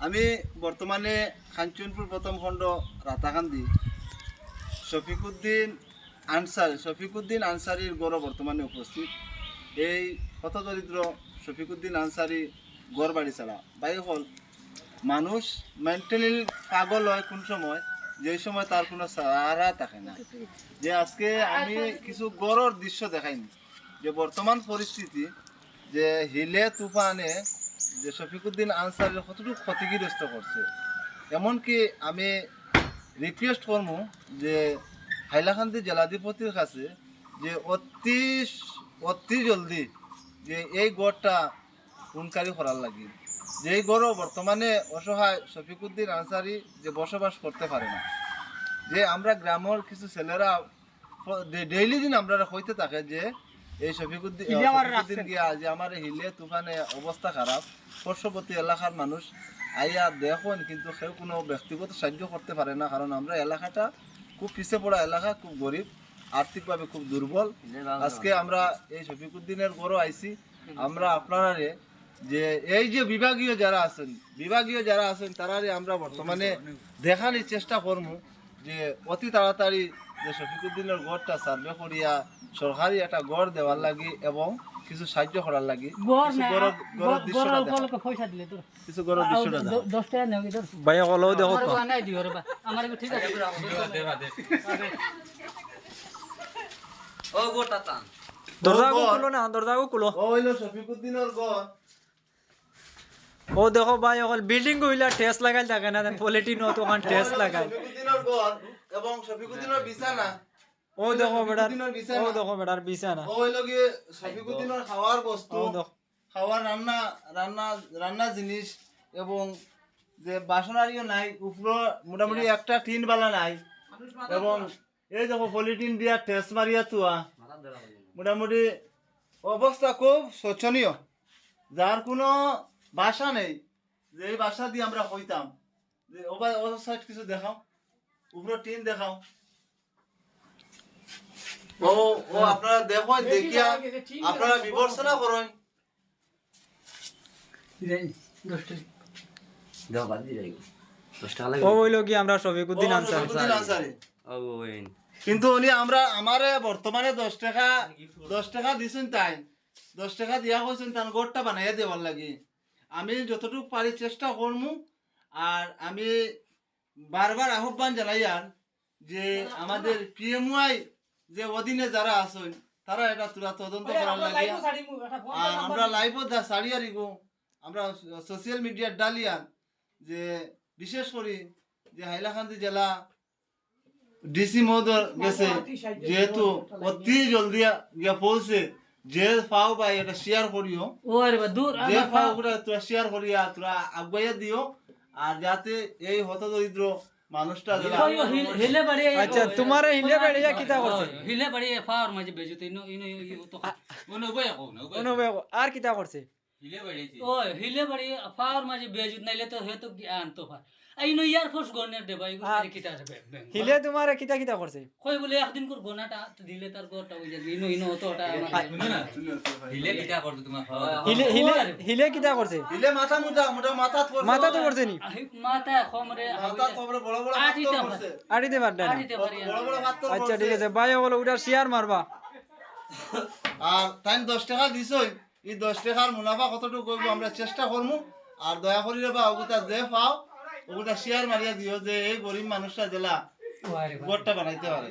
আমি বর্তমানে খানচুনপুর প্রথম খণ্ড রাতাকান্দি শফিকুদ্দিন আনসার শফিকুদ্দিন আনসারির গড় বর্তমানে উপস্থিত। এই হতদরিদ্র শফিকুদ্দিন আনসারি গড় বাড়ি ছাড়া। বাই হল মানুষ মেন্টালি পাগল হয় কোন সময়? যে সময় তার কোনো সাহারা থাকে না। যে আজকে আমি কিছু গড়র দৃশ্য দেখাইনি। যে বর্তমান পরিস্থিতি যে হিলে তুফানে যে শফিকুদ্দিন আনসারের কতটুকু ক্ষতিগ্রস্ত করছে। এমনকি আমি রিকোয়েস্ট করব যে হাইলাকান্দি জেলাধিপতির কাছে যে অতি অতি জলদি যে এই গড়টা উনকারি করার লাগে। যে গড়ও বর্তমানে অসহায় শফিকুদ্দিন আনসারি যে বসবাস করতে পারে না। যে আমরা গ্রামের কিছু ছেলেরা ডেইলি দিন আমরা হইতে থাকে যে এই শফিকুদ্দিন গিয়া যে আমার হিলে তুফানে অবস্থা খারাপ পার্শ্ববর্তী এলাকার মানুষ আইয়া দেখুন কিন্তু কেউ কোনো ব্যক্তিগত সাহায্য করতে পারে না কারণ আমরা এলাকাটা খুব পিছিয়ে পড়া এলাকা খুব গরিব আর্থিকভাবে খুব দুর্বল। আজকে আমরা এই শফিকুদ্দিনের গড়ও আইছি। আমরা আপনারারে যে এই যে বিভাগীয় যারা আছেন বিভাগীয় যারা আছেন তারারে আমরা বর্তমানে দেখানোর চেষ্টা করব। যে অতি তাড়াতাড়ি যে শফিকুদ্দিনের গড়টা সার্ভে করিয়া সরকারি একটা গড় দেওয়ার লাগি এবং কিছু সাহায্য করার লাগি কিছু না গড়ের দৃশ্যটা ভাই হলেও দেখো দরজাগো খুলো না দরজাগো খুলো। ও হইল শফিকুদ্দিনের গড় ও দেখো ভাই অকল বিল্ডিং কইলা টেস্ট লাগাই থাকে না পলিটিন তো ওখান টেস্ট লাগাই এবং শফিকুদ্দিনের বিছানা। ও দেখো বেটার ও দেখো বেটার বিছানা। ও হইল গিয়ে শফিকুদ্দিনের খাওয়ার বস্তু দেখো। খাওয়ার রান্না রান্না রান্না জিনিস এবং যে বাসনারিও নাই উপর মোটামুটি একটা টিন বালা নাই এবং এই দেখো পলিটিন দিয়া টেস্ট মারিয়া তুয়া মোটামুটি অবস্থা খুব শোচনীয়। যার কোনো বাসা নেই। যে এই বাসা দিয়ে আমরা হইতাম যে ওবার ও সাইড কিছু দেখাও। উপরে টিন দেখাও। ও ও আপনারা দেখো দেখিয়া আপনারা বিবেচনা করেন। কিন্তু উনি আমরা আমারে বর্তমানে দশ টাকা দশ টাকা দিছেন তাই। দশ টাকা দিয়া হয়েছেন তার গোটটা বানাইয়া দেওয়ার লাগে। আমি যতটুকু পারি চেষ্টা করমু আর আমি বারবার আহ্বান জানাই আর যে আমাদের পিএমওয়াই যে অধীনে যারা আছেন তারা এটা তুলা তদন্ত করার লাগে আর আমরা লাইভও সারিয়া রিগো আমরা সোশ্যাল মিডিয়ার ডালিয়া যে বিশেষ করে যে হাইলাকান্দি জেলা ডিসি মহোদয় গেছে যেহেতু অতি জলদি গিয়া পৌঁছে। যে পাও ভাই এটা শেয়ার করিও ওরে বা দূর যে পাও গুলা তোরা শেয়ার করিয়া তোরা আগুয়াইয়া দিও আর যাতে এই হতদরিদ্র মানুষটা হিলে বাড়ি আচ্ছা তোমার হিলে বেড়িয়া কিতা করছে হিলে বাড়ি ফাওয়ার মাঝে বেজুতে ইনো ইনো তো কোনো আর কিতা করছে ও হিলে বাড়ি ফাওয়ার মাঝে বেজুত নাইলে তো হে জ্ঞান তো ফা আইনো ইয়ার ফোর্স গনের দে ভাই কিটা হিলে তোমার কিতা কিতা করছে কই বলে একদিন কর গোনাটা দিলে তার গোটা ওই যে ইনো ইনো তো ওটা হিলে হিলে হিলে কিতা করছে দিলে মাথা মুটা মোটা মাথা মাথা তো করছে নি মাথা খমরে মাথা খবরে বড় বড় পাথর পারে। করছে আড়িতে পারডা না আড়িতে পারি বড় বড় পাথর আচ্ছা করছে ঠিক আছে ভাই বলো ওটা শেয়ার মারবা আর তাই দশ টাকা দিছই এই দশ টাকার মুনাফা কতটুকু করব আমরা চেষ্টা করব আর দয়া করি বা ওগুতা যে পাও ওগুতা শেয়ার মারিয়া দিও যে এই গরিব মানুষটা জেলা ওয়ারে বানাইতে পারে।